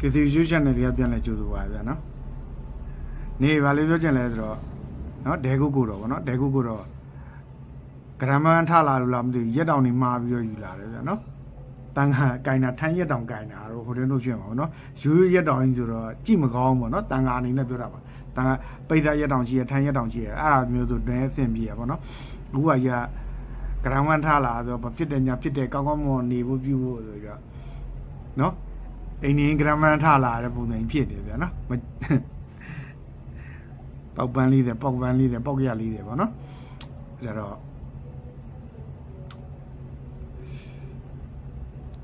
KC YouTube channel တွေကပြန်လဲကြိုးဆိုပါဗျာနော်နေဘာလို့ပြောချင်လဲဆိုတော့နော်ဒဲကုတ်ကိုတော့ဗောနော်ဒဲကုတ်ကိုတော့ဂရမန်ထလာလို့လားမသိဘူးရက်တောင်နေမှာပြီးတော့ယူလာတယ်ဗျာနော်တန်ခါကင်တာထန်းရက်တောင်ကင်တာတော့ဟိုတည်းတို့ဖြစ်မှာဗောနော်ရိုးရိုးရက်တောင်ကြီးဆိုတော့ကြည့်မကောင်းဘူးဗောနော်တန်ခါအနေနဲ့ပြောတာပါတန်ခါပိတ်သားရက်တောင်ကြီးရထန်းရက်တောင်ကြီးရအဲ့ဒါမျိုးဆိုတွဲအဆင်ပြေရဗောနော်အခုကရဂရမန်ထလာဆိုတော့ဘာဖြစ်တယ်ညာဖြစ်တယ်ကောင်းကောင်းမွန်နေဖို့ပြုဖို့ဆိုတော့နော် အိန္ဒိယဂရမန်ထလာတဲ့ပုံစံဖြစ်နေဗျာနော်မပေါက်ပန်းလေးတယ်ပေါက်ပန်းလေးတယ်ပေါက်ရလေးတယ်ဗောနော်ဒါတော့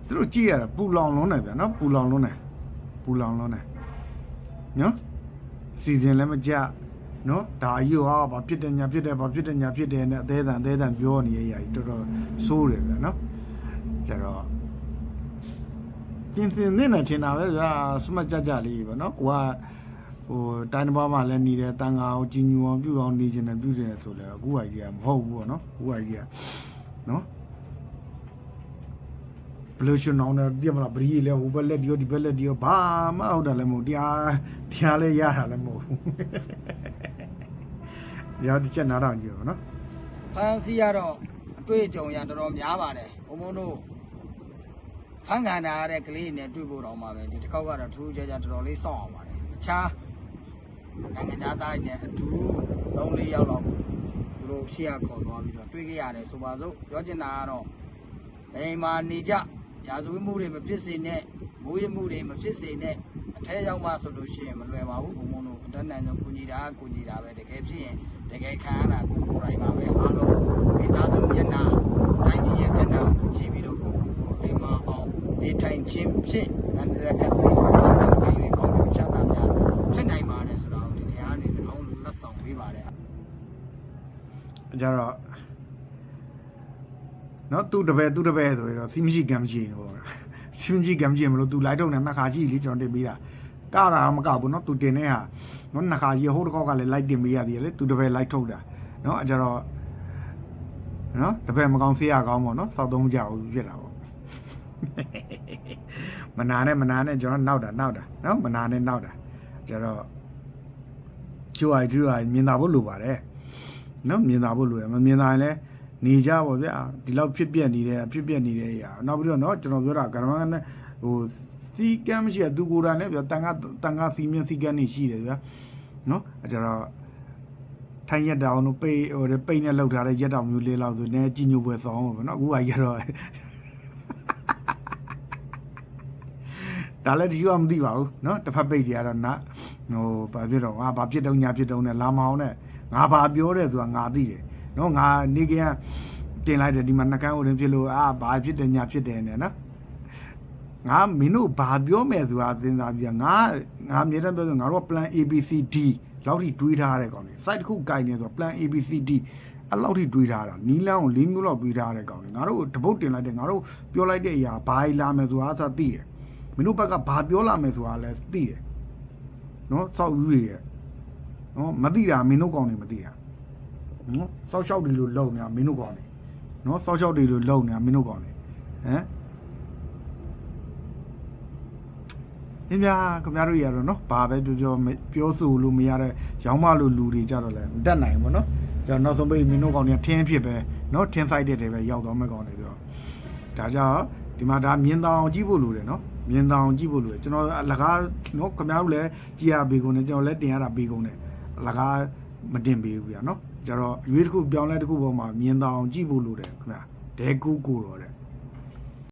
သူတို့ကြည့်ရတာပူလောင်လုံးတယ်ဗျာနော်ပူလောင်လုံးတယ်ပူလောင်လုံးတယ်နော်စီစဉ်လည်းမကြနော်ဒါအယူဟာဘာဖြစ်တယ်ညာဖြစ်တယ်ဘာဖြစ်တယ်ညာဖြစ်တယ်နဲ့အသေးအံအသေးအံပြောနေရရကြီးတော်တော်စိုးတယ်ဗျာနော်ဒါတော့ ပြင်ဆင်နေနေချင်တာပဲဗျာစမတ်ကြကြလေးပဲเนาะကိုကဟိုတိုင်းတစ်ပါးမှာလည်းနေတယ်တန်ငါကိုကြီးညူအောင်ပြုအောင်နေချင်တယ်ပြုချင်တယ်ဆိုလဲအခုကကြီးကမဟုတ်ဘူးပေါ့เนาะအခုကကြီးကเนาะဘလူးရှင်အောင်တယ်ဒီမလားဘရီလေဟိုဘက်လက်ဒီယိုဒီဘက်လက်ဒီယိုဘာမှဟုတ်တယ်လည်းမဟုတ်တရားတရားလေးရတာလည်းမဟုတ်ဘူးတရားတစ်ချက်နားတော့ကြည့်ပါเนาะ ဖန်စီကတော့အတွေ့အကြုံရတော်တော်များပါတယ်ဘုံဘုံတို့ ဖန်ကန်တာရတဲ့ကလေးနဲ့တွေ့ဖို့တော့မှာပဲဒီတစ်ခေါက်ကတော့ထူးခြားခြားတော်တော်လေးစောင့်အောင်ပါတယ်အခြားနိုင်ငံသားသားတွေနဲ့အတူ၃၄ယောက်လောက်သူတို့ရှေ့ကခေါ်သွားပြီးတော့တွေ့ခဲ့ရတယ်ဆိုပါစို့ပြောချင်တာကတော့အိမ်မှာနေကြရာဇဝတ်မှုတွေမဖြစ်စေနဲ့မိုးရမှုတွေမဖြစ်စေနဲ့အထဲရောက်မှဆိုလို့ရှိရင်မလွယ်ပါဘူးဘုံဘုံတို့အတန်းတန်ကြောင့်ကုညီတာကုညီတာပဲတကယ်ဖြစ်ရင်တကယ်ခံရတာကိုကိုယ်တိုင်ပါပဲအားလုံးမိသားစုမျက်နှာတိုင်းပြည်ရဲ့မျက်နှာကိုကြည့်ပြီးတော့ကိုယ်ကိုယ်အိမ်မှာအောင် နေထိုင်ခြင်းဖြင့်အန္တရာယ်ကတည်းကတောင်းတပြီးပြီးကောင်းကျိုးချမ်းသာများဖြစ်နိုင်ပါတယ်ဆိုတော့ဒီနေရာကနေစကောင်းလက်ဆောင်ပေးပါတယ်ကြတော့နော်သူတပည့်သူတပည့်ဆိုရင်တော့စီမရှိကံမရှိဘူးပေါ့စီမရှိကံမရှိမလို့သူလိုက်တော့နေနှစ်ခါကြည့်လေကျွန်တော်တင်ပေးတာကတာမကဘူးနော်သူတင်တဲ့ဟာနော်နှစ်ခါရေဟိုးတစ်ခေါက်ကလည်းလိုက်တင်ပေးရသေးတယ်လေသူတပည့်လိုက်ထုတ်တာနော်အကြတော့နော်တပည့်မကောင်းဆေးရကောင်းပေါ့နော်စောက်သုံးကြဘူးဖြစ်တာပေါ့ မနာနဲ့မနာနဲ့ကျွန်တော်နောက်တာနောက်တာနော်မနာနဲ့နောက်တာကြတော့ကျွိုင်ကျွိုင်မြင်တာဖို့လိုပါတယ်နော်မြင်သာဖို့လိုတယ်မမြင်သာရင်လည်းနေကြပါဗျာဒီလောက်ဖြစ်ပြက်နေတယ်ဖြစ်ပြက်နေတဲ့အရာနောက်ပြီးတော့နော်ကျွန်တော်ပြောတာကရမန်နဲ့ဟိုစီကမ်းမရှိတဲ့သူကိုယ်တိုင်လည်းဗျာတန်ခါတန်ခါစီမြင့်စီကမ်းနေရှိတယ်ဗျာနော်အဲကြတော့ထိုင်ရက်တောင်တို့ပိတ်ဟိုပိတ်နဲ့လောက်ထားတဲ့ရက်တောင်မျိုးလေးလောက်ဆိုနည်းကြည်ညိုပွဲဆောင်ပါဗျာနော်အခုကရတော့ ဒါလည်းဒီကမသိပါဘူးเนาะတစ်ဖက်ပိတ်တွေကတော့နာဟိုဘာဖြစ်တော့ငါဘာဖြစ်တော့ညာဖြစ်တော့နဲ့လာမအောင်နဲ့ငါဘာပြောတယ်ဆိုတာငါသိတယ်เนาะငါနေကင်းတင်လိုက်တယ်ဒီမှာနှကန်းဦးရင်ဖြစ်လို့အာဘာဖြစ်တယ်ညာဖြစ်တယ်နဲ့နော်ငါမင်းတို့ဘာပြောမယ်ဆိုတာစဉ်းစားပြီးငါငါအမြဲတမ်းပြောဆိုငါတို့က plan ABCD လောက်ထိတွေးထားတဲ့ကောင်တွေ site တစ်ခုကြိုင်နေဆို plan ABCD အဲ့လောက်ထိတွေးထားတာနီလန်းကို၄မျိုးလောက်တွေးထားတဲ့ကောင်တွေငါတို့တပုတ်တင်လိုက်တယ်ငါတို့ပြောလိုက်တဲ့အရာဘာလာမယ်ဆိုတာသာသိတယ် မင်းတို့ဘက်ကဘာပြောလာမယ်ဆိုတာလည်းသိတယ်နော်စောက်ယူတွေရဲ့နော်မသိတာမင်းတို့ကောင်းနေမသိတာနော်စောက်ရှောက်တွေလို့လုံနေတာမင်းတို့ကောင်းနေနော်စောက်ရှောက်တွေလို့လုံနေတာမင်းတို့ကောင်းနေဟမ်အင်းဗျာခင်ဗျားတို့ရတော့နော်ဘာပဲပြောပြောပြောဆိုလို့မရတဲ့ရောင်းမလို့လူတွေကြတော့လဲမတက်နိုင်ဘူးနော်ကျွန်တော်နောက်ဆုံးပိတ်မင်းတို့ကောင်းနေထင်းဖြစ်ပဲနော်ထင်းဆိုင်တဲ့တွေပဲရောက်တော့မဲ့ကောင်းနေပြီးတော့ဒါကြောင့်ဒီမှာဒါမြင်တောင်ကြည့်ဖို့လိုတယ်နော် မြင်တောင်ကြည့်ဖို့လိုတယ်ကျွန်တော်အလကားနော်ခင်ဗျားတို့လည်းကြည်ရပေးကုန်တယ်ကျွန်တော်လည်းတင်ရတာပေးကုန်တယ်အလကားမတင်ပေးဘူးဗျာနော်ကျတော့အရွေးတစ်ခုပြောင်းလဲတစ်ခုပေါ်မှာမြင်တောင်ကြည့်ဖို့လိုတယ်ခင်ဗျာဒဲကူကိုတော့တဲ့